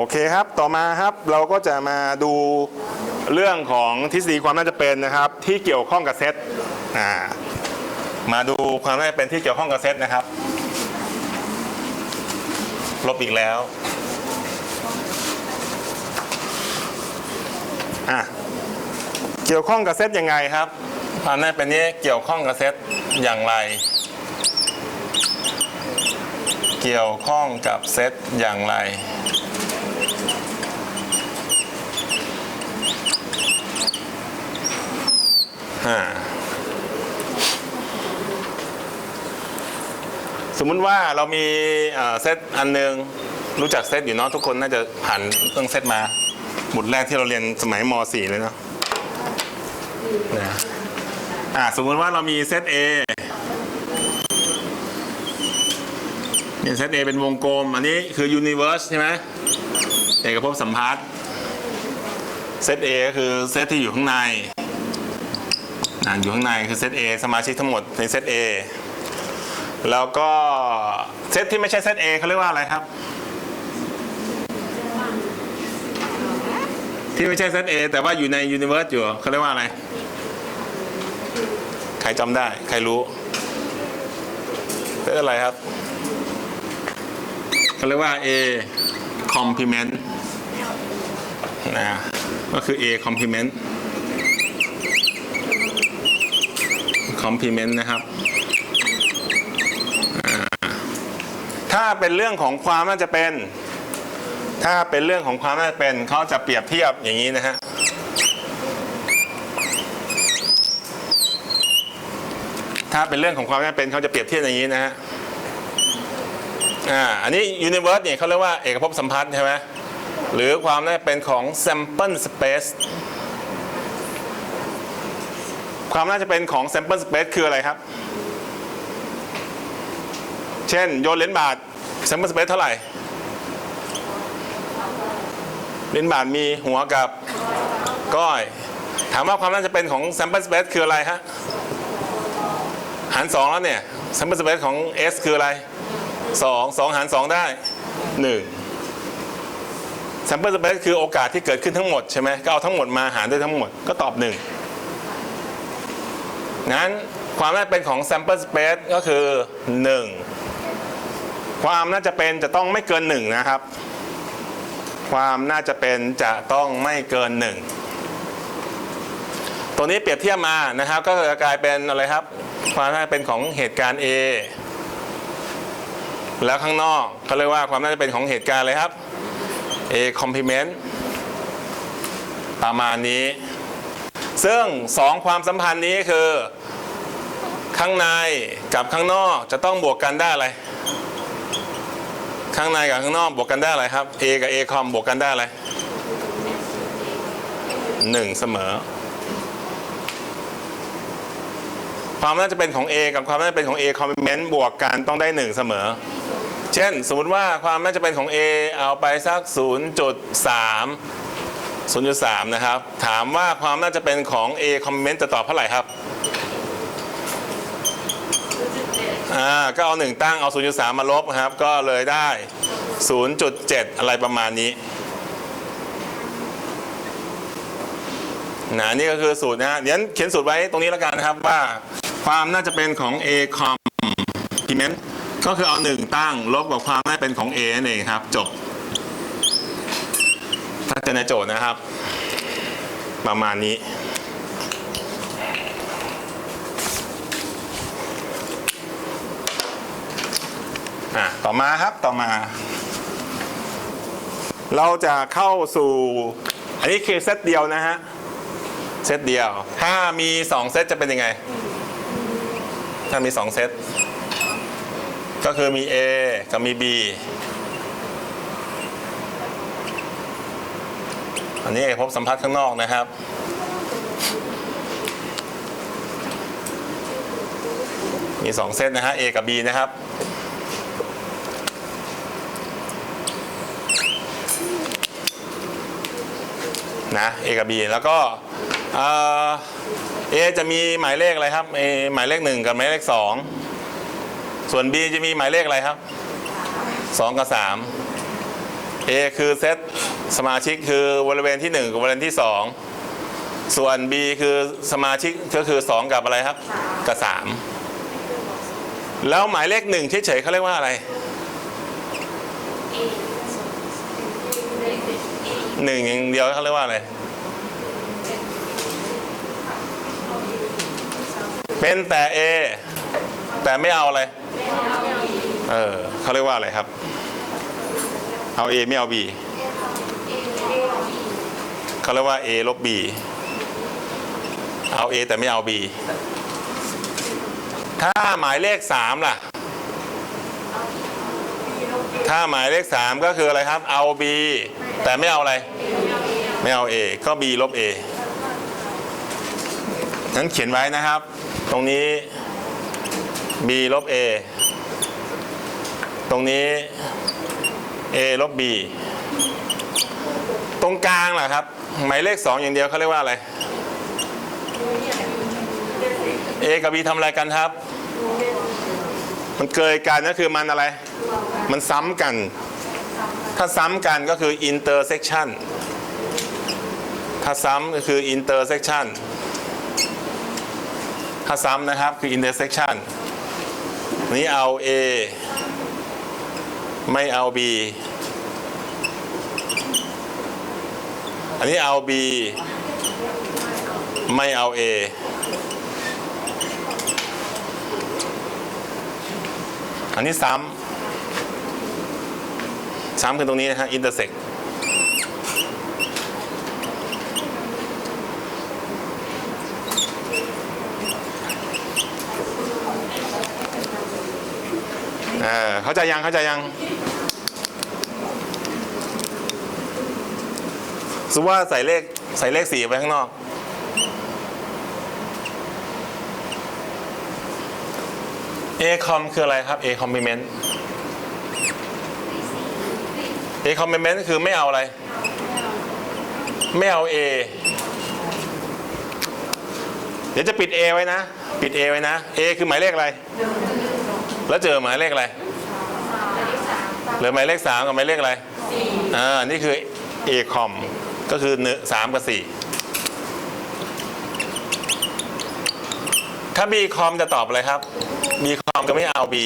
โอเคครับ ต่อมาครับเราก็จะมาดูเรื่องของทฤษฎีความน่าจะเป็นนะครับ ที่เกี่ยวข้องกับเซตมาดูความน่าจะเป็นที่เกี่ยวข้องกับเซตนะครับ ลบอีกแล้วอะเกี่ยวข้องกับเซตยังไงครับความน่าจะเป็นนี้เกี่ยวข้องกับเซตอย่างไร เกี่ยวข้องกับเซตอย่างไร อ่าสมมุติว่าเรามีเซตอันหนึ่งรู้จักเซตอยู่เนาะทุกคนน่าจะผ่านเรื่องเซตมาหมุดแรกที่เราเรียนสมัยม .4 เลยเนาะนะอ่าสมมุติว่าเรามีเซต A เนี่ยเซต A เป็นวงกลม อันนี้คือ universe ใช่ไหมเอกภพสัมพัทธ์เซต A ก็คือเซตที่อยู่ข้างใน อ่าอยู่ข้างในคือเซต A สมาชิกทั้งหมดในเซต A แล้วก็เซตที่ไม่ใช่เซต A เขาเรียกว่าอะไรครับ ที่ไม่ใช่เซต A แต่ว่าอยู่ในยูนิเว r ร์สอยู่เขาเรียกว่าอะไร ใครจำได้ ใครรู้เซตอะไรครับเขาเรียกว่า A complement นะก็คือ A complement complement นะครับ ถ้าเป็นเรื่องของความน่าจะเป็น ถ้าเป็นเรื่องของความน่าจะเป็นเขาจะเปรียบเทียบอย่างนี้นะฮะถ้าเป็นเรื่องของความน่าจะเป็นเขาจะเปรียบเทียบอย่างนี้นะฮะอ่าอันนี้ universe เนี่ยเขาเรียกว่าเอกภพสัมพัทธ์ใช่ไหมหรือความน่าจะเป็นของ sample space ความน่าจะเป็นของ sample space คืออะไรครับ เช่นโยนเหรียญบาท sample space เท่าไหร่เหรียญบาทมีหัวกับก้อย ถามว่าความน่าจะเป็นของ sample space คืออะไรฮะหาร2แล้วเนี่ย sample space ของ S คืออะไร2 2หาร2ได้1 sample space คือโอกาสที่เกิดขึ้นทั้งหมดใช่ไหมก็เอาทั้งหมดมาหารด้วยทั้งหมดก็ตอบ1งั้ นั้นความน่าจะเป็นของ sample space ก็คือ 1 ความน่าจะเป็นจะต้องไม่เกิน 1 นะครับ ความน่าจะเป็นจะต้องไม่เกิน 1 ตัวนี้เปรียบเทียบมานะครับ ก็จะกลายเป็นอะไรครับ ความน่าจะเป็นของเหตุการณ์ A แล้วข้างนอกเขาเรียกว่าความน่าจะเป็นของเหตุการณ์อะไรครับ A complement ประมาณนี้ ซึ่งสองความสัมพันธ์นี้คือ ข้างในกับข้างนอกจะต้องบวกกันได้อะไร ข้างในกับข้างนอกบวกกันได้อะไรครับ A กับ A คอมบวกกันได้อะไรหนึ่งเสมอ ความน่าจะเป็นของ A กับความน่าจะเป็นของ A คอมเมนต์บวกกันต้องได้หนึ่งเสมอ เช่น สมมติว่าความน่าจะเป็นของ A เอาไปสัก 0.3 0.3 นะครับ ถามว่าความน่าจะเป็นของ A คอมเมนต์จะตอบเท่าไหร่ครับ อ่าก็เอา 1 ตั้งเอา 0.3 มาลบนะครับ ก็เลยได้ 0.7 อะไรประมาณนี้นะนี่ก็คือสูตรนะฮะเดี๋ยวเขียนสูตรไว้ตรงนี้แล้วกันนะครับว่าความน่าจะเป็นของ A complement ก็คือเอา 1 ตั้งลบกับความน่าจะเป็นของ A นั่นเองครับ จบ ถ้าเจอในโจทย์นะครับ ประมาณนี้ ต่อมาครับต่อมา เราจะเข้าสู่ อันนี้คือเซตเดียวนะฮะ เซตเดียว ถ้ามี 2 เซตจะเป็นยังไง ถ้ามี 2 เซต ก็คือมี A กับมี B อันนี้เอกภพสัมพัทธ์ข้างนอกนะครับมี 2 เซตนะฮะ A กับ B นะครับ นะ A กับ B แล้วก็เอ่อ A จะมีหมายเลขอะไรครับ A หมายเลข 1 กับหมายเลข 2 ส่วน B จะมีหมายเลขอะไรครับ 2 กับ 3 A คือเซตสมาชิกคือบริเวณที่ 1 กับบริเวณที่ 2 ส่วน B คือสมาชิกก็คือ 2 กับอะไรครับ กับ 3 แล้วหมายเลขหนึ่งเฉยๆเขาเรียกว่าอะไร หนึ่งอย่างเดียวเขาเรียกว่าอะไร เป็นแต่ A แต่ไม่เอาอะไร เออเขาเรียกว่าอะไรครับ เอา A ไม่เอา B เขาเรียกว่า A ลบ B เอา A แต่ไม่เอา B ถ้าหมายเลข3ล่ะ ถ้าหมายเลข3ก็คืออะไรครับ เอา B แต่ไม่เอาอะไร ไม่เอา A ก็ B ลบ A งั้นเขียนไว้นะครับ ตรงนี้ b ลบ a ตรงนี้ a ลบ b ตรงกลางล่ะครับ หมายเลข 2 อย่างเดียวเขาเรียกว่าอะไร a กับ b ทำอะไรกันครับ มันเกยกันก็คือมันอะไร มันซ้ำกัน ถ้าซ้ำกันก็คือ intersection ถ้าซ้ำก็คือ intersection ถ้าซ้ำนะครับคือ intersection นี้เอา A ไม่เอา B อันนี้เอา B ไม่เอา A อันนี้ซ้ำ ซ้ำคือตรงนี้นะฮะ intersect เออเข้าใจยังเข้าใจยังสมมติว่าใส่เลขใส่เลขสี่ไว้ข้างนอก A com คืออะไรครับ A complement A complement คือไม่เอาอะไร ไม่เอา A เดี๋ยวจะปิด A ไว้นะ ปิด A ไว้นะ A คือหมายเลขอะไร แล้วเจอหมายเลขอะไร เหลือหมายเลขสามกับหมายเลขอะไรอ่า นี่คือ A com ก็คือหนึ่งสามกับสี่ถ้า B com จะตอบอะไรครับ B com ก็ไม่เอา B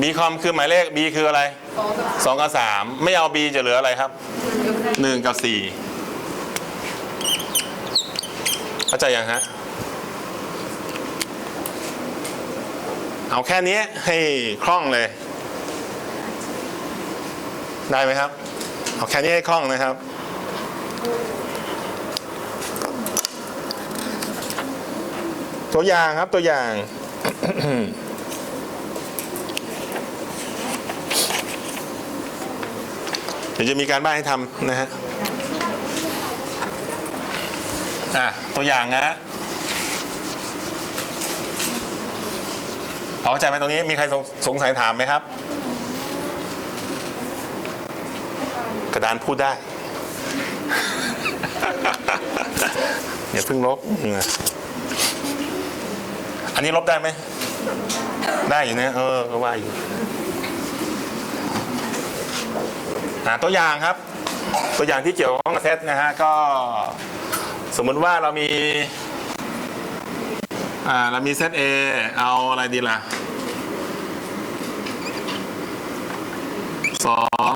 B com คือหมายเลข B คืออะไรสองกับสามไม่เอา B จะเหลืออะไรครับหนึ่งกับสี่เข้าใจยังฮะ เอาแค่นี้ให้คล่องเลย ได้ไหมครับ เอาแค่นี้ให้คล่องนะครับตัวอย่างครับตัวอย่าง ดี๋ยวจะมีการบ้านให้ทำนะฮะอะตัวอย่างนะพอเข้าใจไหมตรงนี้มีใครสงสัยถามไหมครับ กระดานพูดได้ อย่าเพิ่งลบ อันนี้ลบได้ไหม ได้อยู่นะเออก็ว่าอยู่ อ่าตัวอย่างครับ ตัวอย่างที่เกี่ยวข้องกับเซตนะฮะก็สมมุติว่าเรามีอ่าเรามีเซต A เอาอะไรดีล่ะสอง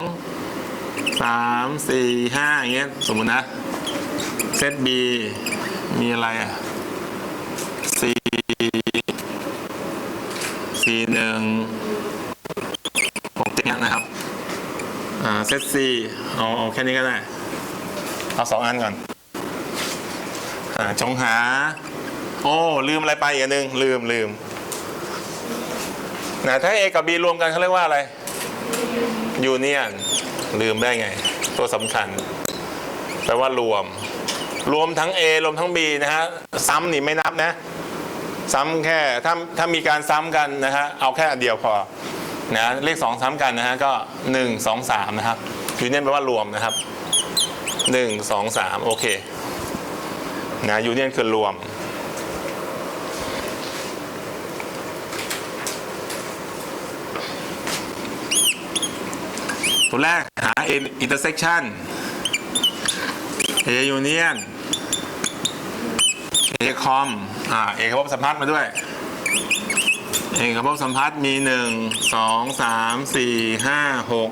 สามสี่ห้าอย่างเงี้ยสมมุตินะเซต B มีอะไรอะสี่สี่หนึ่งหกเจ็ดเนี้ยนะครับ อ่าเซต C เอาเอาแค่นี้ก็ได้ เอาสองอันก่อนอ่าจงหา โอ้ ลืมอะไรไปอีกอันหนึ่งลืมลืมนะถ้า A กับ B รวมกันเขาเรียกว่าอะไรยูเนียนลืมได้ไง ตัวสำคัญแปลว่ารวม รวมทั้ง A รวมทั้ง B นะฮะ ซ้ำนี่ไม่นับนะ ซ้ำแค่ถ้าถ้ามีการซ้ำกันนะฮะ เอาแค่อันเดียวพอ นะเลขสองซ้ำกันนะฮะก็หนึ่งสองสามนะครับยูเนียนแปลว่ารวมนะครับหนึ่งสองสามโอเคนะยูเนียนคือรวมตัวแรกหา A intersection A union A com อ่า A กับพบสัมพัทธ์มาด้วย A กับพบสัมพัทธ์มีหนึ่งสองสามสี่ห้าหก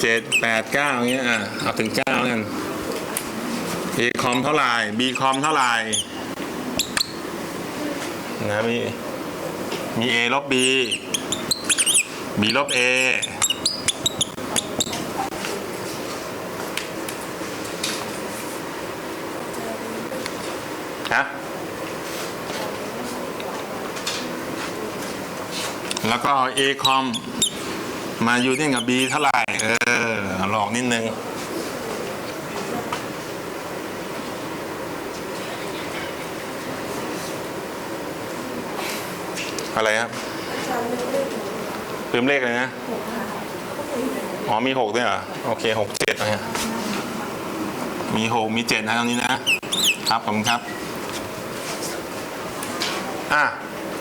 เจ็ดแปดเก้าอย่างเงี้ยอะเอาถึงเก้าแล้วกัน A com เท่าไหร่ B com เท่าไหร่นะมีมี A ลบ B B ลบ A ฮะ แล้วก็ A com มาอยู่นี่กับ B เท่าไหร่ เออ หลอกนิดนึง อะไรครับลืมเลขเลยนะ อ๋อ มีหกด้วยเหรอ โอเคหกเจ็ดนะฮะมีหกมีเจ็ดนะตรงนี้นะ ครับผมครับ อะ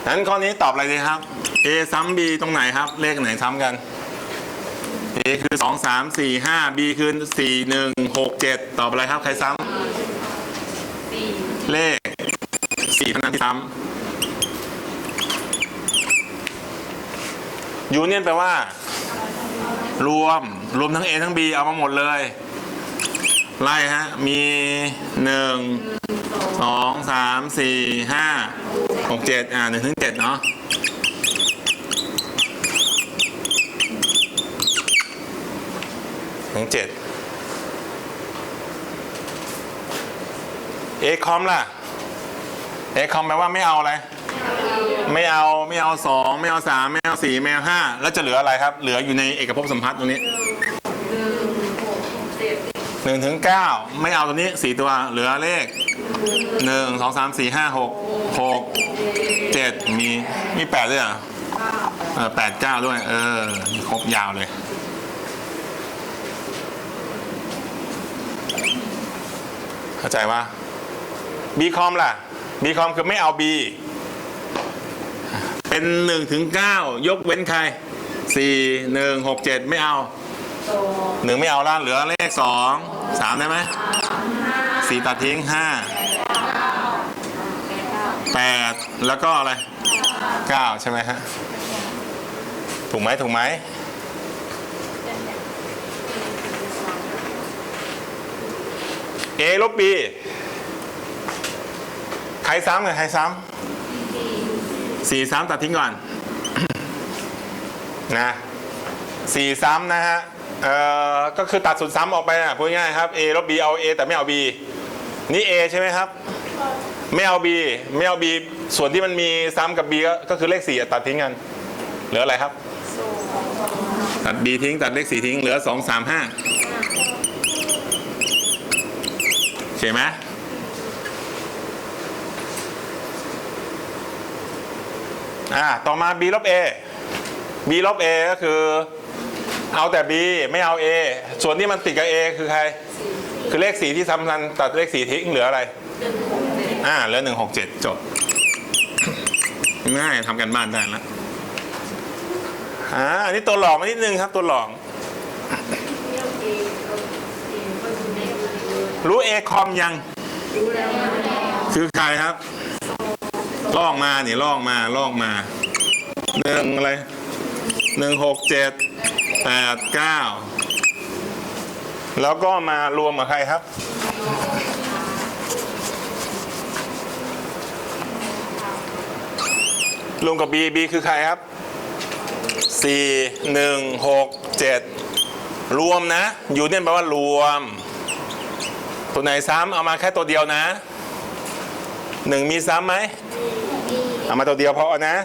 นั้นข้อนี้ตอบอะไรดีครับ A ซ้ำ B ตรงไหนครับ เลขไหนซ้ำกัน A คือสองสามสี่ห้า B คือสี่หนึ่งหกเจ็ดตอบอะไรครับ ใครซ้ำเลขสี่เท่านั้นที่ซ้ำยูเนียนแปลว่า รวม รวมทั้ง A ทั้ง B เอามาหมดเลย ไล่ฮะ มีหนึ่งสองสามสี่ห้าหกเจ็ดอ่าหนึ่งถึงเจ็ดเนาะ ถึงเจ็ดเอคอมล่ะเอคอมแปลว่าไม่เอาอะไร ไม่เอาไม่เอาสองไม่เอาสามไม่เอาสี่ไม่เอาห้าแล้วจะเหลืออะไรครับ เหลืออยู่ในเอกภพสัมพัทธ์ตรงนี้หนึ่งถึงเก้าไม่เอาตัวนี้สี่ตัวเหลือเลขหนึ่งสองสามสี่ห้าหกหกเจ็ดมีมีแปดด้วยอเออแปดเก้าด้วย เออครบยาวเลย เข้าใจว่า B คอมล่ะ B คอมคือไม่เอา B เป็นหนึ่งถึงเก้ายกเว้นใครสี่หนึ่งหกเจ็ดไม่เอาหนึ่งไม่เอาแล้วเหลือเลขสองสามได้ไหมสี่ตัดทิ้งห้าแปดแล้วก็อะไรเก้าใช่ไหมฮะถูกไหมถูกไหม เอลบบีใครซ้ำกับใครซ้ำสี่ซ้ำตัดทิ้งก่อน นะสี่ซ้ำนะฮะ เอ่อ ก็คือตัดส่วนซ้ำออกไปนะพูดง่ายๆครับ A ลบ B เอา A แต่ไม่เอา B นี่ A ใช่ไหมครับ ไม่เอา B ไม่เอา B ส่วนที่มันมีซ้ำกับ B ก็ก็คือเลขสี่ตัดทิ้งกัน เหลืออะไรครับ ตัด B ทิ้งตัดเลขสี่ทิ้ง เหลือสองสามห้า เห็นไหมอ่าต่อมา b ลบ a b ลบ a ก็คือ เอาแต่ b ไม่เอา a ส่วนที่มันติดกับ a คือใคร คือเลขสีที่ซ้ำกันตัดเลขสีทิ้งเหลืออะไรอ่าเหลือหนึ่งหกเจ็ดจบง่ายทำกันบ้านได้แล้วอ่าอันนี้ตัวหลอกมานิดนึงครับ ตัวหลอก รู้ a คอมยัง คือใครครับ ลอกมาเนี่ยลอกมาลอกมาหนึ่งอะไรหนึ่งหกเจ็ดแปดเก้าแล้วก็มารวมกับใครครับ รวมกับ B B คือใครครับสี่หนึ่งหกเจ็ดรวมนะ อยู่เนี่ยแปลว่ารวม ตัวไหนซ้ำเอามาแค่ตัวเดียวนะหนึ่งมีซ้ำไหมเอามาตัวเดียวพอนะ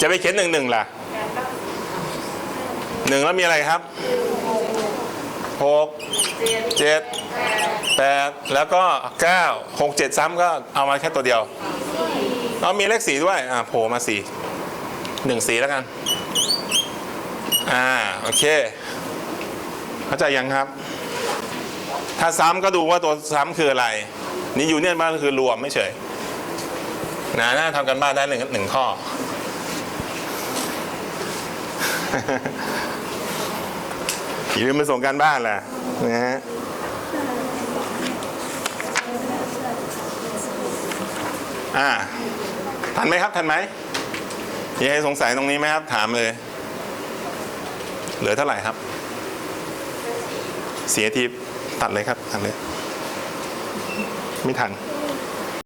จะไปเขียนหนึ่งหนึ่งล่ะหนึ่งแล้วมีอะไรครับหกเจ็ดแปดแล้วก็เก้าหกเจ็ดซ้ำก็เอามาแค่ตัวเดียวเอามีเลขสีด้วย อ่าโผล่มาสี่หนึ่งสีแล้วกัน อ่า โอเค เข้าใจยังครับ ถ้าซ้ำก็ดูว่าตัวซ้ำคืออะไร นี่ยูเนี่ยมานคือรวมไม่เฉยนะน่าทำกันบ้านได้หนึ่งหนึ่งข้อ อย่าลืมไปส่งการบ้านแหละนะฮะอ่าทันไหมครับทันไหมมีใครสงสัยตรงนี้ไหมครับ ถามเลย เหลือเท่าไหร่ครับ เสียที ตัดเลยครับตัดเลย ไม่ทัน